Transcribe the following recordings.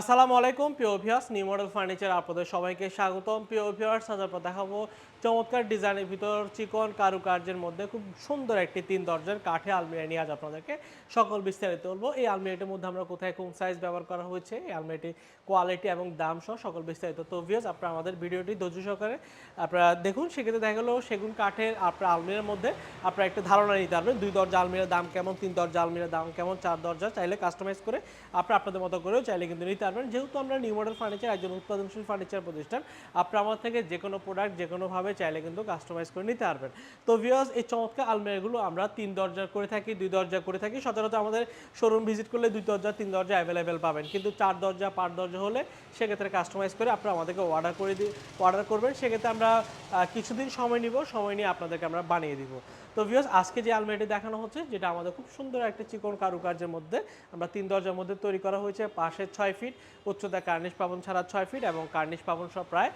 আসসালামু আলাইকুম, প্রিয় ভিউয়ার্স নিউ মডেল ফার্নিচার আপনাদের সবাইকে স্বাগতম। প্রিয় ভিউয়ার্স আজ আমরা দেখাবো চমৎকার ডিজাইনের ভিতর চিকন কারুকার্যের মধ্যে খুব সুন্দর একটি তিন দরজার কাঠে আলমিরা নিয়ে আজ আপনাদেরকে সকল বিস্তারিত বলব এই আলমিরাটির মধ্যে আমরা কোথায় কোন সাইজ ব্যবহার করা হয়েছে, এই আলমিরাটি কোয়ালিটি এবং দাম সহ সকল বিস্তারিত। তো ভিউয়ার্স আপনারা আমাদের ভিডিওটি ধৈর্য সহকারে আপনারা দেখুন, সেক্ষেত্রে দেখা গেলো সেগুন কাঠের আপনার আলমিরার মধ্যে আপনারা একটা ধারণা নিতে পারবেন, দুই দরজা আলমিরার দাম কেমন, তিন দরজা আলমিরার দাম কেমন, চার দরজা চাইলে কাস্টমাইজ করে আপনারা আপনাদের মতো করেও চাইলে কিন্তু নিতে পারবেন যেহেতু আমরা নিউ মডেল ফার্নিচার একজন উৎপাদনশীল ফার্নিচার প্রতিষ্ঠান আপনারা আমার থেকে যে কোনো প্রোডাক্ট যে কোনোভাবে চাইলে কিন্তু কাস্টমাইজ করে নিতে পারবেন। তো ভিউয়ার্স এই চমৎকার আলমিরাগুলো আমরা তিন দরজা করে থাকি, দুই দরজা করে থাকি। সচরাচর আমাদের শোরুম ভিজিট করলে দুই দরজা, তিন দরজা অ্যাভেলেবেল পাবেন। কিন্তু চার দরজা, পাঁচ দরজা হলে সেক্ষেত্রে কাস্টমাইজ করে আপনারা আমাদেরকে অর্ডার করে দিই অর্ডার করবেন। সেক্ষেত্রে আমরা কিছুদিন সময় নিব, সময় নিয়ে আপনাদেরকে আমরা বানিয়ে দিব। তো ভিউয়ার্স আজকে যে আলমারিটি দেখানো হচ্ছে, যেটা আমাদের খুব সুন্দর একটা চিকন কারুকার্যের মধ্যে আমরা তিন দরজার মধ্যে তৈরি করা হয়েছে। পাশে ছয় ফিট উচ্চতা কার্নিশ পাবন ছাড়া ছয় ফিট এবং কার্নিশ পাবন সব প্রায়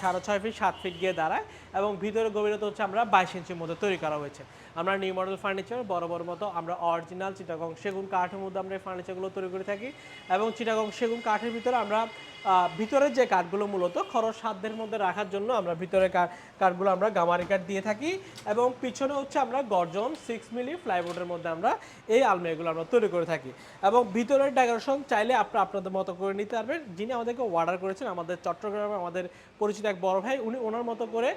সাড়ে ছয় ফিট সাত ফিট গিয়ে দাঁড়ায় এবং ভিতরে গভীরতা হচ্ছে আমরা বাইশ ইঞ্চির মধ্যে তৈরি করা হয়েছে। আমরা নিউ মডেল ফার্নিচার বড় বড় মতো আমরা অরিজিনাল চিটাগং সেগুন কাঠের মধ্যে আমরা এই ফার্নিচারগুলো তৈরি করে থাকি এবং চিটাগং সেগুন কাঠের ভিতরে আমরা ভিতরের যে কাঠগুলো মূলত খরচ সাধ্যের মধ্যে রাখার জন্য আমরা ভিতরে কাঠ কাঠগুলো আমরা গামারি কাঠ দিয়ে থাকি এবং পিছনে হচ্ছে আমরা গর্জন সিক্স মিলি ফ্লাইবোর্ডের মধ্যে আমরা এই আলমারিগুলো আমরা তৈরি করে থাকি। এবং ভিতরের ডেকোরেশন চাইলে আপনারা আপনাদের মতো করে নিতে পারবেন। যিনি আমাদেরকে অর্ডার করেছেন, আমাদের চট্টগ্রামে আমাদের পরিচিত এক বড় ভাই, উনি ওনার মতো করে